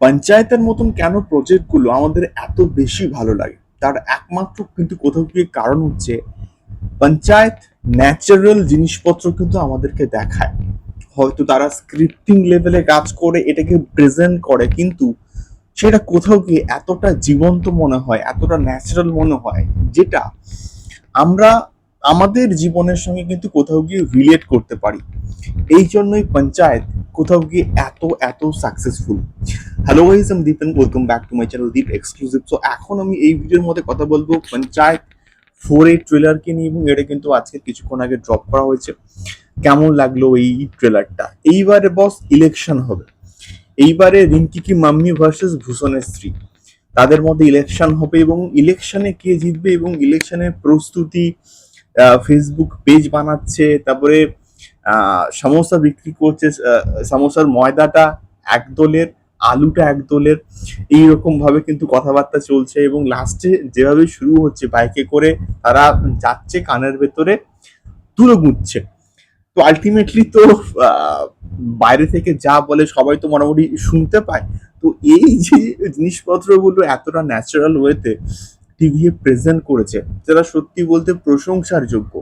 পঞ্চায়েতের মতন কেন প্রজেক্টগুলো আমাদের এত বেশি ভালো লাগে? তার একমাত্র কিন্তু কোথাও গিয়ে কারণ হচ্ছে, পঞ্চায়েত ন্যাচারাল জিনিসপত্র কিন্তু আমাদেরকে দেখায়। হয়তো তারা স্ক্রিপ্টিং লেভেলে কাজ করে, এটাকে প্রেজেন্ট করে, কিন্তু সেটা কোথাও গিয়ে এতটা জীবন্ত মনে হয়, এতটা ন্যাচারাল মনে হয়, যেটা আমরা আমাদের জীবনের সঙ্গে কিন্তু কোথাও গিয়ে রিলেট করতে পারি। এই জন্যই পঞ্চায়েত কোথাও গিয়ে এত এত সাকসেসফুল হ্যালো গাইজ আমি Dipen welcome back to my channel Deep exclusive so এখন আমি এই ভিডিওর মধ্যে কথা বলব পঞ্চায়েত ফোর এই ট্রেলারকে নিয়ে এবং এটা কিন্তু আজকে কিছুক্ষণ আগে ড্রপ করা হয়েছে। কেমন লাগল এই ট্রেলারটা এইবারে বস ইলেকশন হবে। এইবারে রিঙ্কি মাম্মি ভার্সেস ভূষণের স্ত্রী? তাদের মধ্যে ইলেকশন হবে এবং ইলেকশনে কে জিতবে এবং ইলেকশনের প্রস্তুতি ফেসবুক পেজ বানাচ্ছে তারপরে আহ, সমোসা বিক্রি করছে আহ, সমোসার ময়দাটা এক দলের আলুটা এক দলের এইরকম ভাবে কিন্তু কথাবার্তা চলছে এবং লাস্টে যেভাবে শুরু হচ্ছে, বাইকে করে তারা যাচ্ছে কানের ভেতরে তুলো গুঁজছে তো আলটিমেটলি তো বাইরে থেকে যা বলে সবাই তো মোটামুটি শুনতে পায়। তো এই যে জিনিসপত্রগুলো এতটা ন্যাচারাল ওয়েতে টিভি প্রেজেন্ট করেছে, যেটা সত্যি বলতে প্রশংসার যোগ্য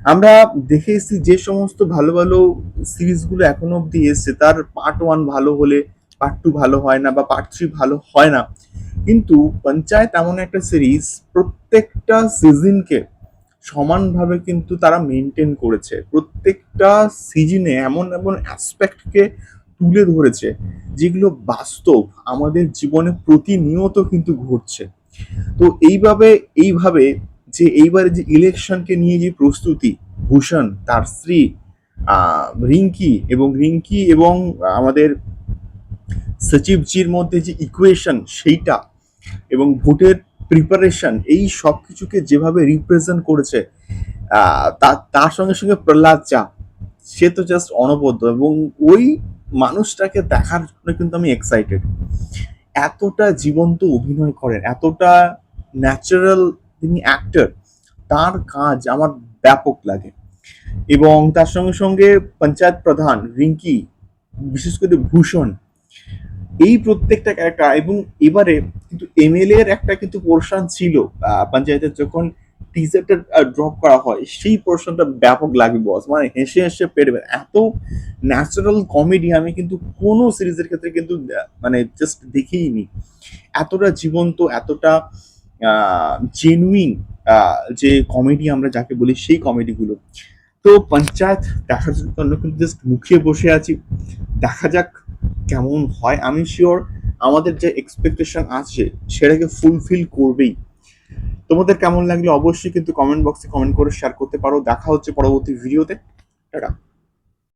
আমরা দেখে এসেছি যে সমস্ত ভালো ভালো সিরিজগুলো এখনও অব্দি এসছে, তার পার্ট ওয়ান ভালো হলে পার্ট টু ভালো হয় না বা পার্ট থ্রি ভালো হয় না। কিন্তু পঞ্চায়েত এমন একটা সিরিজ প্রত্যেকটা সিজনকে সমানভাবে কিন্তু তারা মেনটেন করেছে। প্রত্যেকটা সিজনে এমন এমন অ্যাসপেক্টকে তুলে ধরেছে যেগুলো বাস্তব আমাদের জীবনে প্রতিনিয়ত কিন্তু ঘটছে। তো এইভাবে এইভাবে যে এইবারে যে ইলেকশনকে নিয়ে যে প্রস্তুতি, ভূষণ, তার স্ত্রী রিঙ্কি এবং রিঙ্কি এবং আমাদের সচিবজির মধ্যে যে ইকুয়েশন সেইটা এবং ভোটের প্রিপারেশন এই সব কিছুকে যেভাবে রিপ্রেজেন্ট করেছে তার সঙ্গে সঙ্গে প্রহ্লাদ চা, সে তো জাস্ট অনবদ্য এবং ওই মানুষটাকে দেখার জন্য কিন্তু আমি এক্সাইটেড এতটা জীবন্ত অভিনয় করেন, এতটা ন্যাচারাল তিনি অ্যাক্টর তার কাজ আমার ব্যাপক লাগে। এবং তার সঙ্গে সঙ্গে পঞ্চায়েত প্রধান রিঙ্কি, বিশেষ করে ভূষণ এই প্রত্যেকটা ক্যারেক্টার এবং এবারে কিন্তু এমএলএ এর একটা কিন্তু পোর্শন ছিল পঞ্চায়েতের যখন টিজারটা ড্রপ করা হয়, সেই পোর্শনটা ব্যাপক লাগে বস মানে হেসে হেসে পেরবে এত ন্যাচারাল কমেডি আমি কিন্তু কোনো সিরিজের ক্ষেত্রে কিন্তু মানে জাস্ট দেখিনি। এতটা জীবন্ত, এতটা জেনুইন যে কমেডি আমরা যাকে বলি, সেই কমেডিগুলো তো পঞ্চায়েত, দেখার জন্য কিন্তু জাস্ট মুখিয়ে বসে আছি। দেখা যাক কেমন হয়, আমি শিওর আমাদের যে এক্সপেকটেশন আছে, সেটাকে ফুলফিল করবেই। তোমাদের কেমন লাগলে অবশ্যই কিন্তু কমেন্ট বক্সে কমেন্ট করে শেয়ার করতে পারো। দেখা হচ্ছে পরবর্তী ভিডিওতে টাটা।